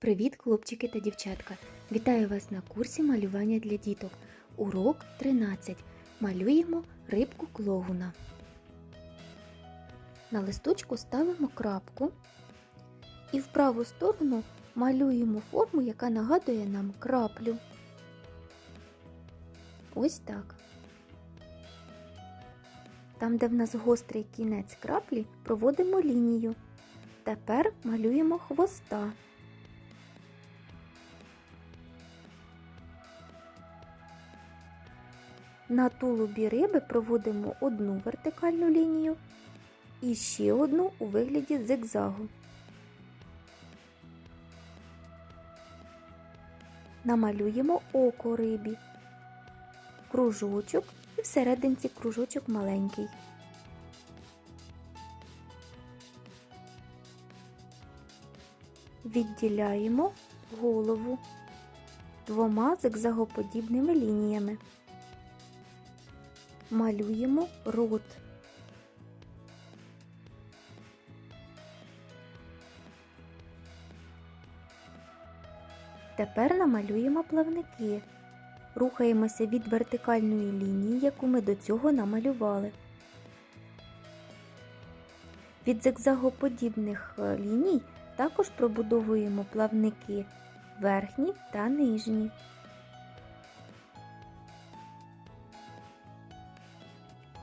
Привіт, хлопчики та дівчатка! Вітаю вас на курсі малювання для діток. Урок 13. Малюємо рибку клоуна. На листочку ставимо крапку і в праву сторону малюємо форму, яка нагадує нам краплю. Ось так. Там, де в нас гострий кінець краплі, проводимо лінію. Тепер малюємо хвоста. На тулубі риби проводимо одну вертикальну лінію і ще одну у вигляді зигзагу. Намалюємо око рибі, кружочок і всерединці кружочок маленький. Відділяємо голову двома зигзагоподібними лініями. Малюємо рот. Тепер намалюємо плавники. Рухаємося від вертикальної лінії, яку ми до цього намалювали. Від зигзагоподібних е, ліній також пробудовуємо плавники верхні та нижні.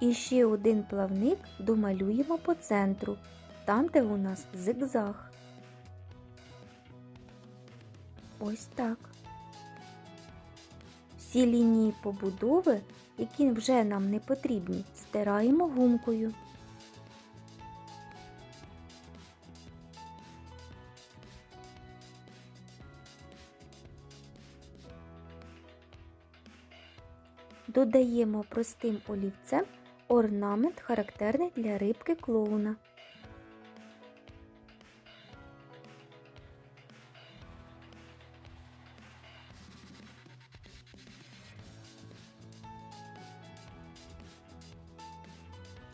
І ще один плавник домалюємо по центру, там, де у нас зигзаг. Ось так. Всі лінії побудови, які вже нам не потрібні, стираємо гумкою. Додаємо простим олівцем орнамент, характерний для рибки клоуна.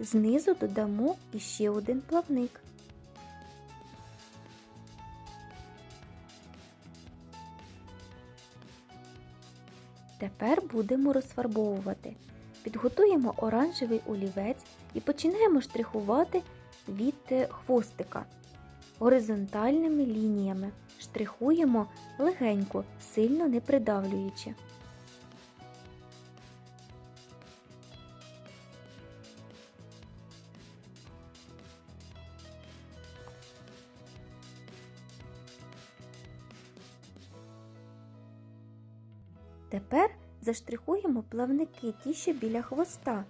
Знизу додамо іще один плавник. Тепер будемо розфарбовувати. Підготуємо оранжевий олівець і починаємо штрихувати від е, хвостика горизонтальними лініями. Штрихуємо легенько, сильно не придавлюючи. Тепер заштрихуємо плавники ті, що біля хвоста.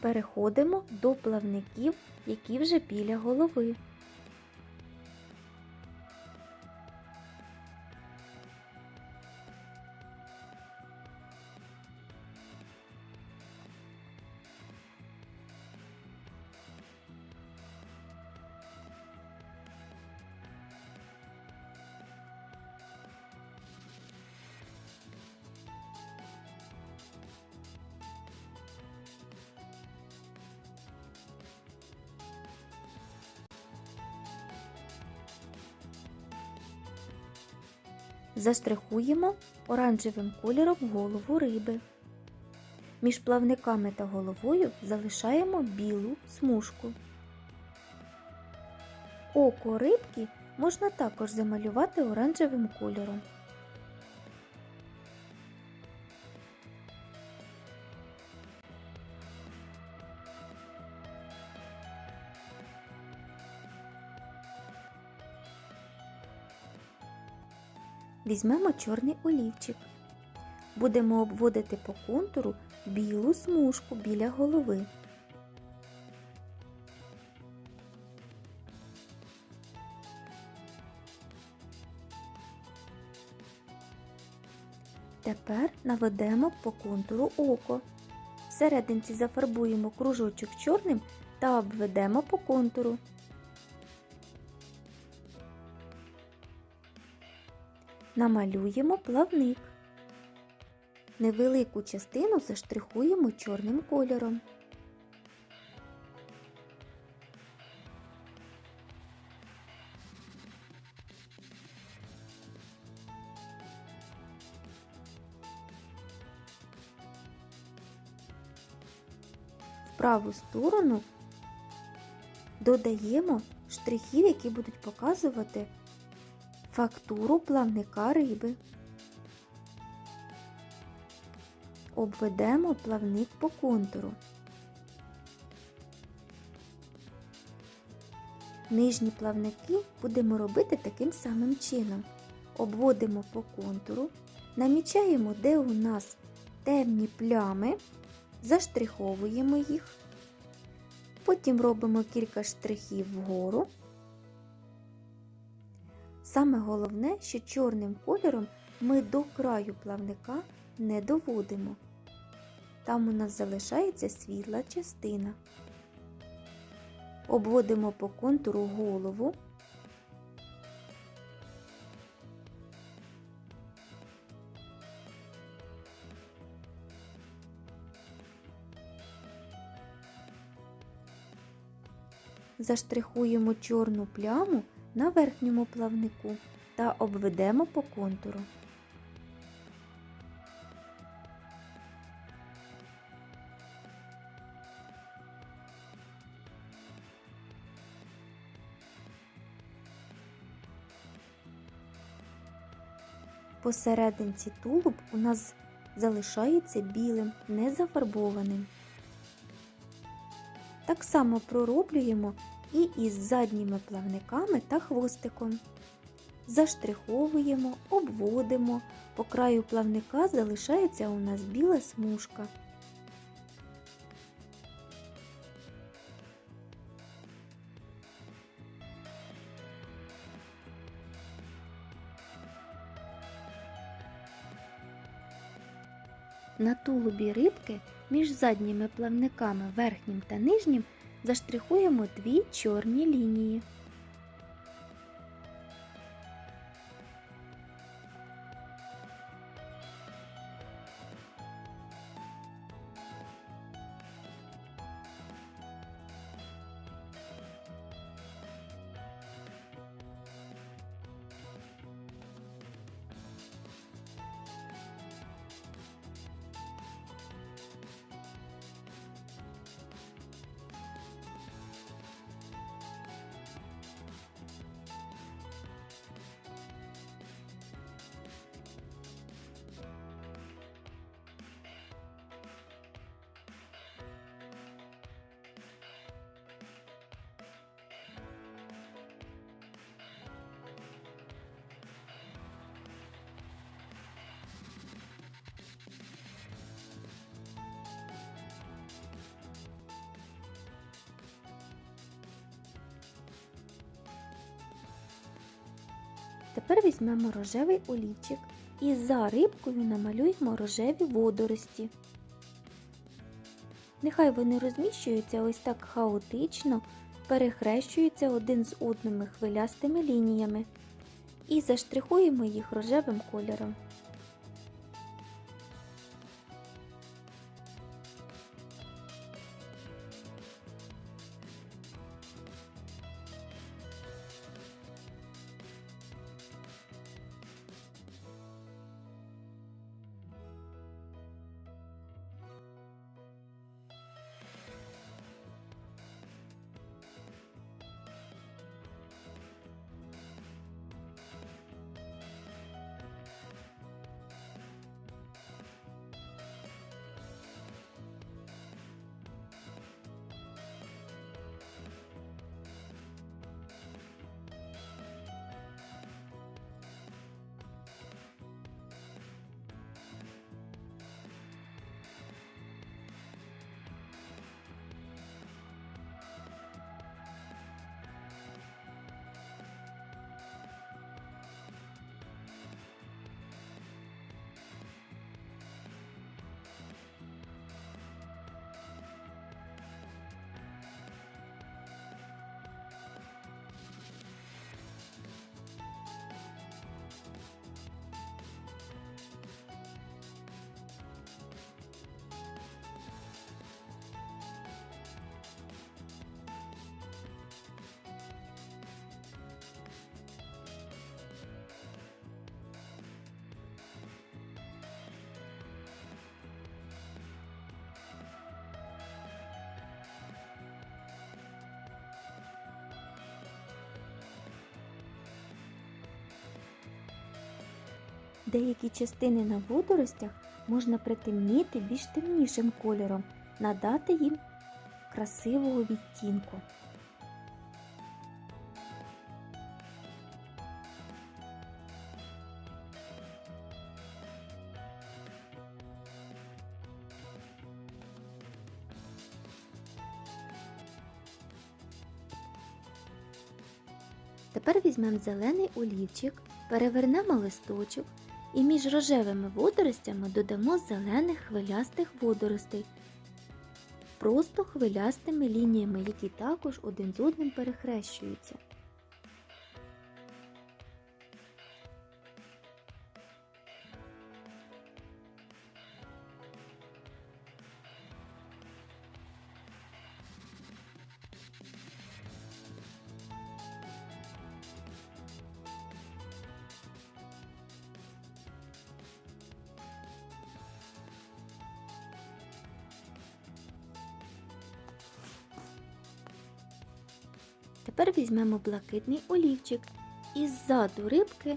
Переходимо до плавників, які вже біля голови. Заштрихуємо оранжевим кольором голову риби. Між плавниками та головою залишаємо білу смужку. Око рибки можна також замалювати оранжевим кольором. Візьмемо чорний олівчик. Будемо обводити по контуру білу смужку біля голови. Тепер наведемо по контуру око. Всерединці зафарбуємо кружочок чорним та обведемо по контуру. Намалюємо плавник. Невелику частину заштрихуємо чорним кольором. В праву сторону додаємо штрихів, які будуть показувати фактуру плавника риби. Обведемо плавник по контуру. Нижні плавники будемо робити таким самим чином. Обводимо по контуру, намічаємо, де у нас темні плями, заштриховуємо їх, потім робимо кілька штрихів вгору. Саме головне, що чорним кольором ми до краю плавника не доводимо. Там у нас залишається світла частина. Обводимо по контуру голову. Заштрихуємо чорну пляму на верхньому плавнику та обведемо по контуру. Посерединці тулуб у нас залишається білим, не зафарбованим. Так само пророблюємо і із задніми плавниками та хвостиком. Заштриховуємо, обводимо, по краю плавника залишається у нас біла смужка. На тулубі рибки між задніми плавниками верхнім та нижнім заштрихуємо дві чорні лінії. Тепер візьмемо рожевий олівчик і за рибкою намалюємо рожеві водорості. Нехай вони розміщуються ось так хаотично, перехрещуються один з одними хвилястими лініями і заштрихуємо їх рожевим кольором. Деякі частини на водоростях можна притемніти більш темнішим кольором, надати їм красивого відтінку. Тепер візьмемо зелений олівчик, перевернемо листочок і між рожевими водоростями додамо зелених хвилястих водоростей, просто хвилястими лініями, які також один з одним перехрещуються. Тепер візьмемо блакитний олівчик і ззаду рибки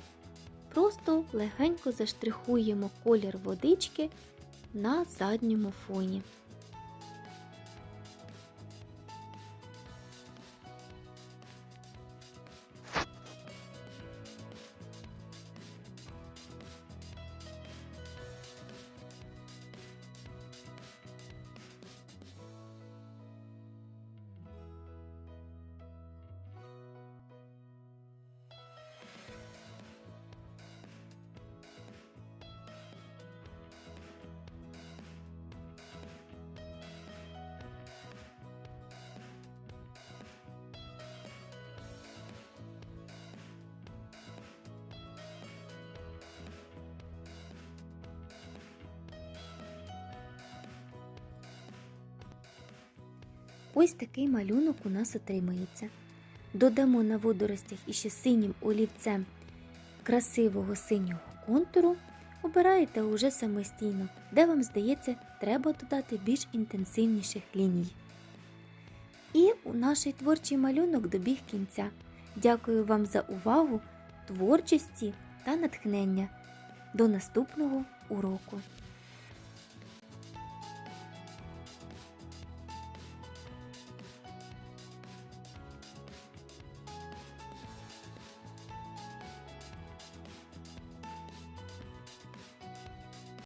просто легенько заштрихуємо колір водички на задньому фоні. Ось такий малюнок у нас отримається. Додамо на водоростях іще синім олівцем красивого синього контуру. Обираєте уже самостійно, де вам здається, треба додати більш інтенсивніших ліній. І у наш творчий малюнок добіг кінця. Дякую вам за увагу, творчості та натхнення. До наступного уроку!